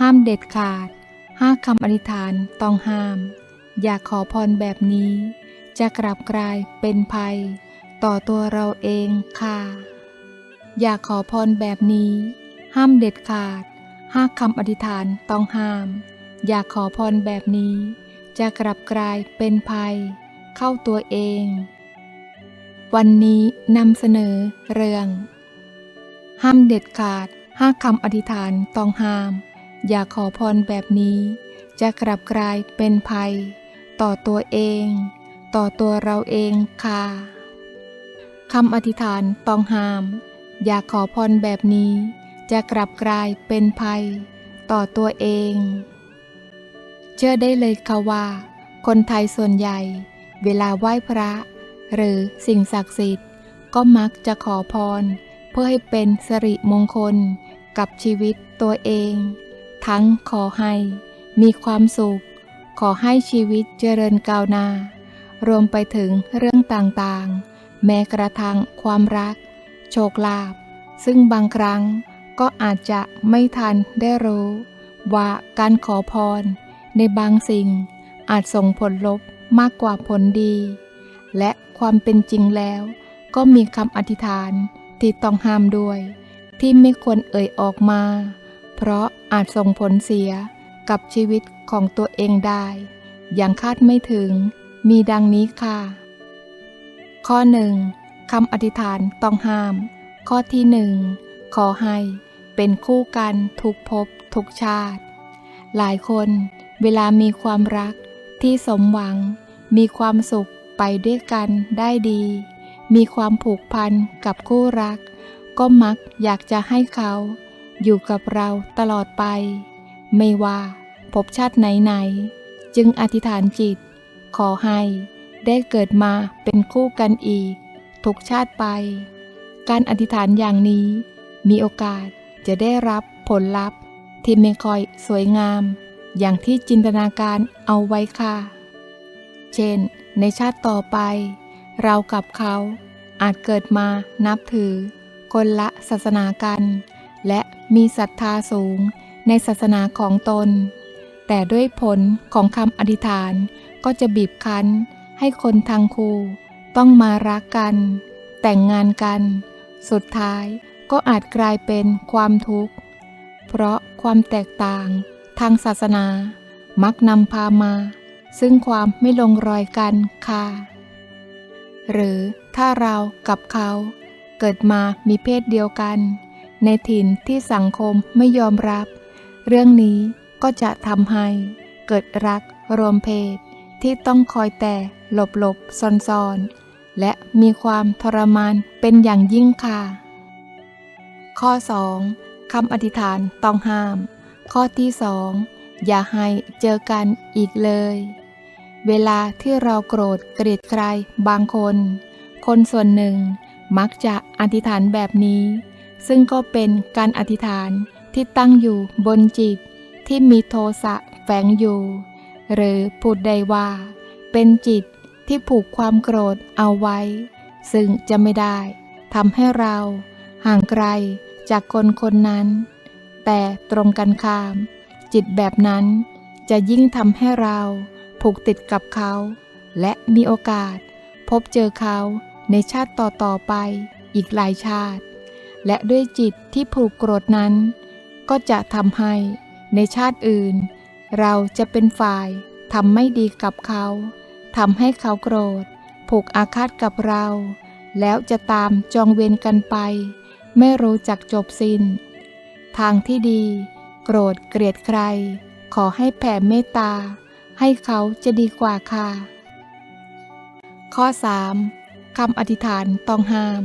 ห้ามเด็ดขาดห้าคำอธิษฐานต้องห้าม อย่าขอพรแบบนี้ จะกลับกลายเป็นภัย ต่อตัวเราเองค่ะ อย่าขอพรแบบนี้ ห้ามเด็ดขาดห้าคำอธิษฐานต้องห้าม อย่าขอพรแบบนี้ จะกลับกลายเป็นภัย เข้าตัวเอง วันนี้นำเสนอเรื่อง ห้ามเด็ดขาดห้าคำอธิษฐานต้องห้าม อย่าขอพรแบบนี้ จะกลับกลายเป็นภัย ต่อตัวเอง ต่อตัวเราเองค่ะคำอธิษฐานต้องห้าม อย่าขอพรแบบนี้ จะกลับกลายเป็นภัย ต่อตัวเอง เชื่อได้เลยค่ะว่า คนไทยส่วนใหญ่ เวลาไหว้พระ หรือสิ่งศักดิ์สิทธิ์ ก็มักจะขอพร เพื่อให้เป็นสิริมงคลกับชีวิตตัวเอง ทั้งขอให้ มีความสุข ขอให้ชีวิตเจริญก้าวหน้า รวมไปถึงเรื่องต่างๆ แม้กระทั่งความรัก โชคลาภซึ่งบางครั้งก็อาจจะไม่ทันได้รู้ ว่าการขอพร ในบางสิ่งอาจส่งผลลบมากกว่าผลดี และความเป็นจริงแล้ว ก็มีคำอธิษฐานที่ต้องห้ามด้วย ที่ไม่ควรเอ่ยออกมา เพราะอาจส่งผลเสียกับชีวิตของตัวเองได้ อย่างคาดไม่ถึง มีดังนี้ค่ะ ข้อหนึ่งคำอธิษฐานต้องห้าม ข้อที่หนึ่งขอให้เป็นคู่กันทุกภพทุกชาติ หลายคนเวลามีความรักที่สมหวัง มีความสุขไปด้วยกันได้ดี มีความผูกพันกับคู่รัก ก็มักอยากจะให้เขา อยู่กับเราตลอดไป ไม่ว่าพบชาติไหนๆจึงอธิษฐานจิต ขอให้ได้เกิดมาเป็นคู่กันอีก ทุกชาติไป การอธิษฐานอย่างนี้ มีโอกาสจะได้รับผลลัพธ์ ที่ไม่ค่อยสวยงาม อย่างที่จินตนาการเอาไว้ค่ะ เช่น ในชาติต่อไป เรากับเขาอาจเกิดมานับถือคนละศาสนากัน และมีศรัทธาสูงในศาสนาของตน แต่ด้วยผลของคำอธิษฐานก็จะบีบคั้น ให้คนทางคู่ ต้องมารักกัน แต่งงานกัน สุดท้ายก็อาจกลายเป็นความทุกข์ เพราะความแตกต่างทางศาสนา มักนำพามา ซึ่งความไม่ลงรอยกันค่ะ หรือถ้าเรากับเขาเกิดมามีเพศเดียวกัน ในถิ่นที่สังคมไม่ยอมรับ เรื่องนี้ก็จะทำให้เกิดรักรวมเพศ ที่ต้องคอยแต่หลบหลบซ่อนซอนและมีความทรมานเป็นอย่างยิ่งค่ะ ข้อ 2. คำอธิษฐานต้องห้าม ข้อที่สองอย่าให้เจอกันอีกเลย เวลาที่เราโกรธเกลียดใครบางคน คนส่วนหนึ่งมักจะอธิษฐานแบบนี้ ซึ่งก็เป็นการอธิษฐานที่ตั้งอยู่บนจิตที่มีโทสะแฝงอยู่ หรือพูดได้ว่า เป็นจิตที่ผูกความโกรธเอาไว้ ซึ่งจะไม่ได้ทำให้เราห่างไกลจากคนคนนั้น แต่ตรงกันข้าม จิตแบบนั้นจะยิ่งทำให้เราผูกติดกับเขา และมีโอกาสพบเจอเขาในชาติต่อๆไปอีกหลายชาติ และด้วยจิตที่ผูกโกรธนั้น ก็จะทำให้ในชาติอื่น เราจะเป็นฝ่ายทำไม่ดีกับเขาทำให้เขาโกรธ ผูกอาฆาตกับเรา แล้วจะตามจองเวรกันไป ไม่รู้จักจบสิน้น ทางที่ดี โกรธเกลียดใคร ขอให้แผ่เมตตา ให้เขาจะดีกว่าค่ะ ข้อ 3. คำอธิษฐานต้องห้าม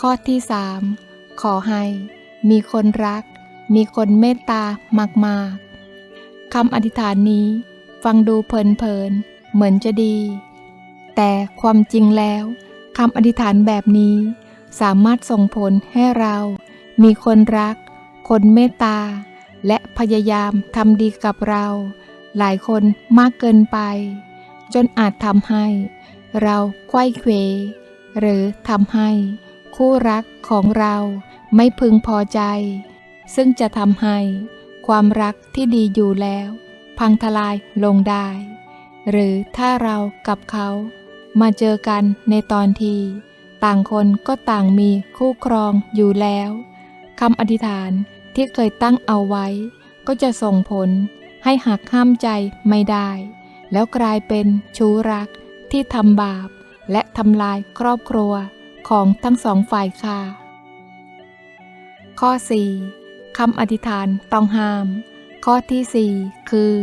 ข้อที่ 3. ขอให้ มีคนรัก มีคนเมตตามากๆคำอธิษฐานนี้ ฟังดูเพลินๆเหมือนจะดี แต่ความจริงแล้วคำอธิษฐานแบบนี้ สามารถส่งผลให้เรา มีคนรัก คนเมตตา และพยายามทำดีกับเรา หลายคนมากเกินไป จนอาจทำให้ เราไขว้เขวหรือทำให้ คู่รักของเราไม่พึงพอใจ ซึ่งจะทำให้ความรักที่ดีอยู่แล้ว พังทลายลงได้ หรือถ้าเรากับเขามาเจอกันในตอนที ต่างคนก็ต่างมีคู่ครองอยู่แล้วคำอธิษฐานที่เคยตั้งเอาไว้ ก็จะส่งผลให้หักห้ามใจไม่ได้ แล้วกลายเป็นชู้รักที่ทำบาป และทำลายครอบครัว ของทั้งสองฝ่ายค่ะ ข้อ 4. คำอธิษฐานต้องห้าม ข้อที่ 4 คือ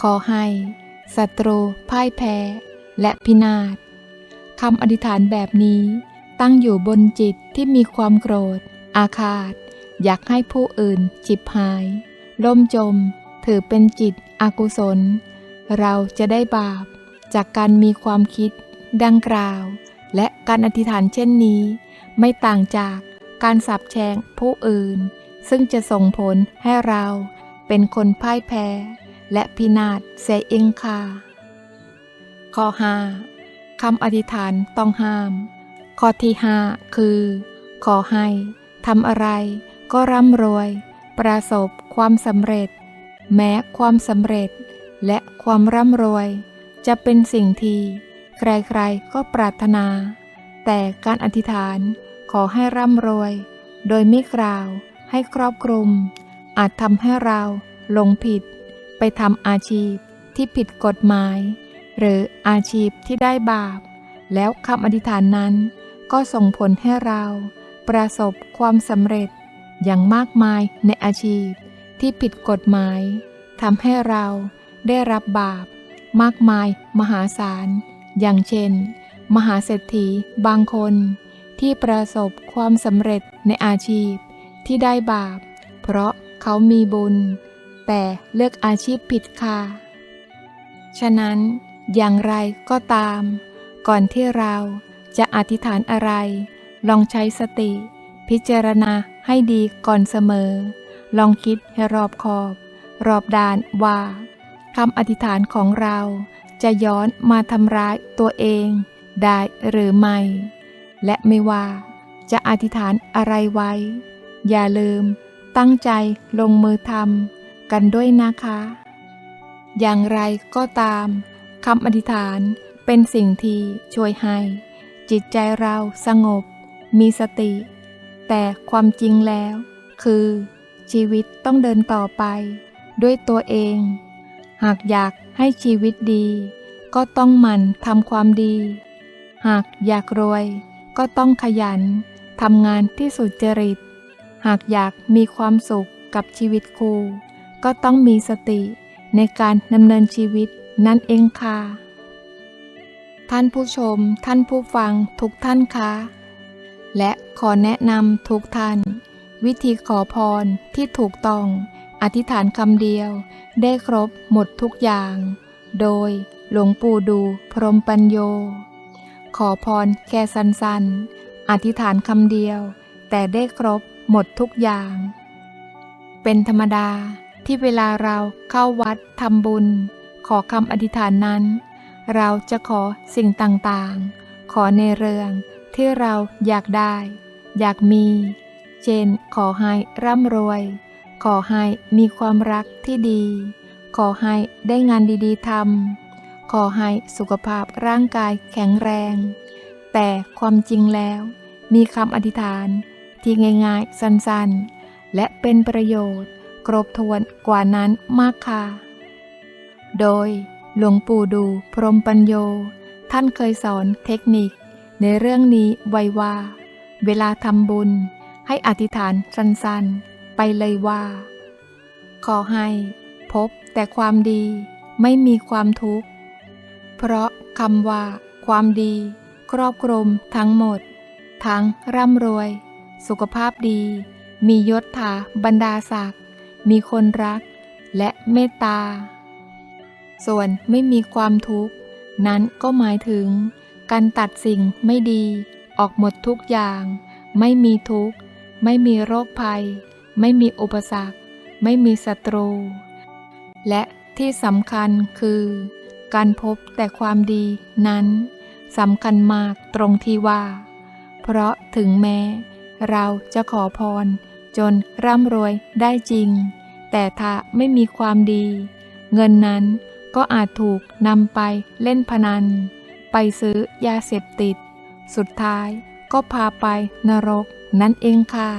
ขอให้ศัตรูพ่ายแพ้ และพินาศคำอธิษฐานแบบนี้ ตั้งอยู่บนจิตที่มีความโกรธ อาฆาต อยากให้ผู้อื่นจิบหาย ล่มจม ถือเป็นจิตอกุศล เราจะได้บาป จากการมีความคิดดังกล่าว และการอธิษฐานเช่นนี้ ไม่ต่างจากการสับแช่งผู้อื่น ซึ่งจะส่งผลให้เราเป็นคนพ่ายแพ้ และพินาศเสียเองค่ะ ข้อ 5. คำอธิษฐานต้องห้าม ข้อที่ 5 คือ ขอให้ทำอะไรก็ร่ำรวย ประสบความสำเร็จ แม้ความสำเร็จและความร่ำรวย จะเป็นสิ่งที่ ใครๆก็ปรารถนา แต่การอธิษฐานขอให้ร่ำรวย โดยไม่กล่าว ให้ครอบคลุม อาจทำให้เราหลงผิด ไปทำอาชีพที่ผิดกฎหมาย หรืออาชีพที่ได้บาป แล้วคำอธิษฐานนั้นก็ส่งผลให้เรา ประสบความสำเร็จอย่างมากมายในอาชีพที่ผิดกฎหมายทำให้เราได้รับบาปมากมายมหาศาล อย่างเช่น มหาเศรษฐีบางคนที่ประสบความสำเร็จในอาชีพที่ได้บาป เพราะเขามีบุญ แต่เลือกอาชีพผิดค่ะ ฉะนั้นอย่างไรก็ตาม ก่อนที่เราจะอธิษฐานอะไร ลองใช้สติ พิจารณาให้ดีก่อนเสมอ ลองคิดให้รอบคอบ รอบด้านว่าคำอธิษฐานของเรา จะย้อนมาทำร้ายตัวเองได้หรือไม่ และไม่ว่าจะอธิษฐานอะไรไว้ อย่าลืมตั้งใจลงมือทำกันด้วยนะคะ อย่างไรก็ตามคำอธิษฐานเป็นสิ่งที่ช่วยให้ จิตใจเราสงบ มีสติ แต่ความจริงแล้ว คือ ชีวิตต้องเดินต่อไป ด้วยตัวเอง หากอยากให้ชีวิตดี ก็ต้องมันทำความดี หากอยากรวย ก็ต้องขยันทำงานที่สุจริต หากอยากมีความสุขกับชีวิตครู ก็ต้องมีสติในการดำเนินชีวิตนั่นเองค่ะ ท่านผู้ชม ท่านผู้ฟังทุกท่านคะ และขอแนะนำทุกท่าน วิธีขอพรที่ถูกต้อง อธิษฐานคำเดียวได้ครบหมดทุกอย่าง โดยหลวงปู่ดูพรหมปัญโย ขอพรแค่สั้นๆ อธิษฐานคำเดียว แต่ได้ครบหมดทุกอย่าง เป็นธรรมดาที่เวลาเราเข้าวัดทำบุญ ขอคำอธิษฐานนั้น เราจะขอสิ่งต่างๆ ขอในเรื่องที่เราอยากได้ อยากมี เช่นขอให้ร่ำรวย ขอให้มีความรักที่ดี ขอให้ได้งานดีๆทำขอให้สุขภาพร่างกายแข็งแรง แต่ความจริงแล้ว มีคำอธิษฐานที่ง่ายๆ สั้นๆ และเป็นประโยชน์ ครบถ้วนกว่านั้นมากค่ะ โดยหลวงปู่ดูพรหมปัญโย ท่านเคยสอนเทคนิค ในเรื่องนี้ไว้ว่า เวลาทำบุญให้อธิษฐานสั้นๆ ไปเลยว่า ขอให้พบแต่ความดีไม่มีความทุกข์ เพราะคำว่า ความดี ครอบคลุมทั้งหมด ทั้งร่ำรวย สุขภาพดี มียศถาบรรดาศักดิ์มีคนรักและเมตตา ส่วนไม่มีความทุกข์ นั้นก็หมายถึง การตัดสิ่งไม่ดีออกหมดทุกอย่าง ไม่มีทุกข์ ไม่มีโรคภัย ไม่มีอุปสรรค ไม่มีศัตรู และที่สำคัญคือ การพบแต่ความดีนั้นสำคัญมากตรงที่ว่า เพราะถึงแม้ เราจะขอพร จนร่ำรวยได้จริง แต่ถ้าไม่มีความดี เงินนั้นก็อาจถูกนำไปเล่นพนัน ไปซื้อยาเสพติด สุดท้ายก็พาไปนรกนั่นเองค่ะ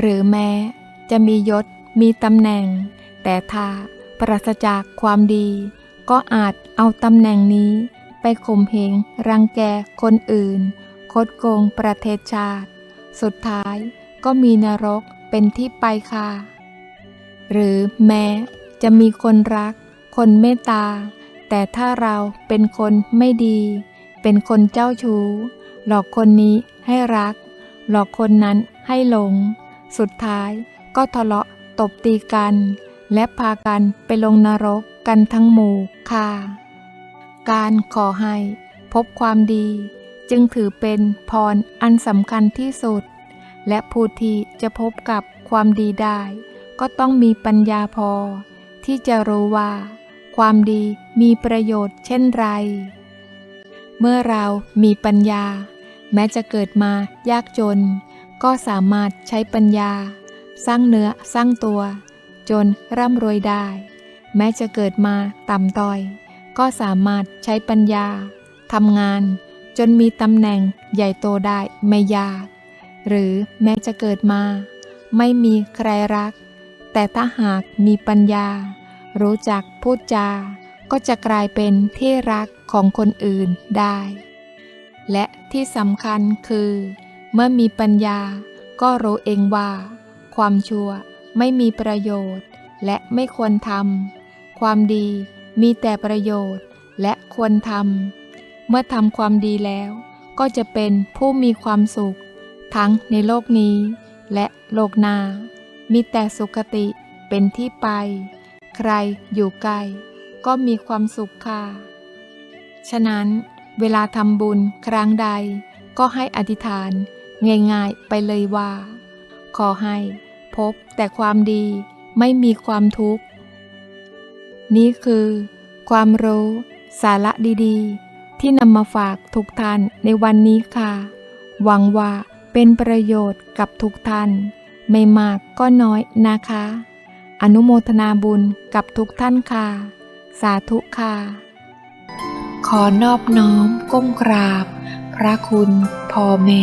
หรือแม้จะมียศมีตำแหน่ง แต่ถ้าปราศจากความดี ก็อาจเอาตำแหน่งนี้ ไปข่มเหงรังแกคนอื่น คดโกงประเทศชาติ สุดท้ายก็มีนรกเป็นที่ไปค่ะ หรือแม้จะมีคนรัก คนเมตตา แต่ถ้าเราเป็นคนไม่ดี เป็นคนเจ้าชู้ หลอกคนนี้ให้รัก หลอกคนนั้นให้หลง สุดท้ายก็ทะเลาะตบตีกัน และพากันไปลงนรกกันทั้งหมู่ค่ะ การขอให้พบความดีจึงถือเป็นพรอันสำคัญที่สุด และผู้ที่จะพบกับความดีได้ ก็ต้องมีปัญญาพอ ที่จะรู้ว่า ความดีมีประโยชน์เช่นไร เมื่อเรามีปัญญา แม้จะเกิดมายากจน ก็สามารถใช้ปัญญา สร้างเนื้อสร้างตัว จนร่ำรวยได้ แม้จะเกิดมาต่ำต้อย ก็สามารถใช้ปัญญาทำงาน จนมีตำแหน่งใหญ่โตได้ไม่ยาก หรือแม้จะเกิดมา ไม่มีใครรัก แต่ถ้าหากมีปัญญา รู้จักพูดจา ก็จะกลายเป็นที่รักของคนอื่นได้ และที่สำคัญคือ เมื่อมีปัญญาก็รู้เองว่า ความชั่วไม่มีประโยชน์และไม่ควรทำความดีมีแต่ประโยชน์และควรทำเมื่อทำความดีแล้วก็จะเป็นผู้มีความสุข ทั้งในโลกนี้ และโลกหน้า มีแต่สุขติเป็นที่ไป ใครอยู่ไกลก็มีความสุขค่ะ ฉะนั้น เวลาทำบุญครั้งใดก็ให้อธิษฐาน ง่ายๆ ไปเลยว่า ขอให้พบแต่ความดีไม่มีความทุกข์ นี่คือ ความรู้สาระดีๆ ที่นำมาฝากทุกท่านในวันนี้ค่ะ หวังว่าเป็นประโยชน์กับทุกท่าน ไม่มากก็น้อยนะคะ อนุโมทนาบุญกับทุกท่านค่ะ สาธุค่ะ ขอนอบน้อมก้มกราบ พระคุณพ่อแม่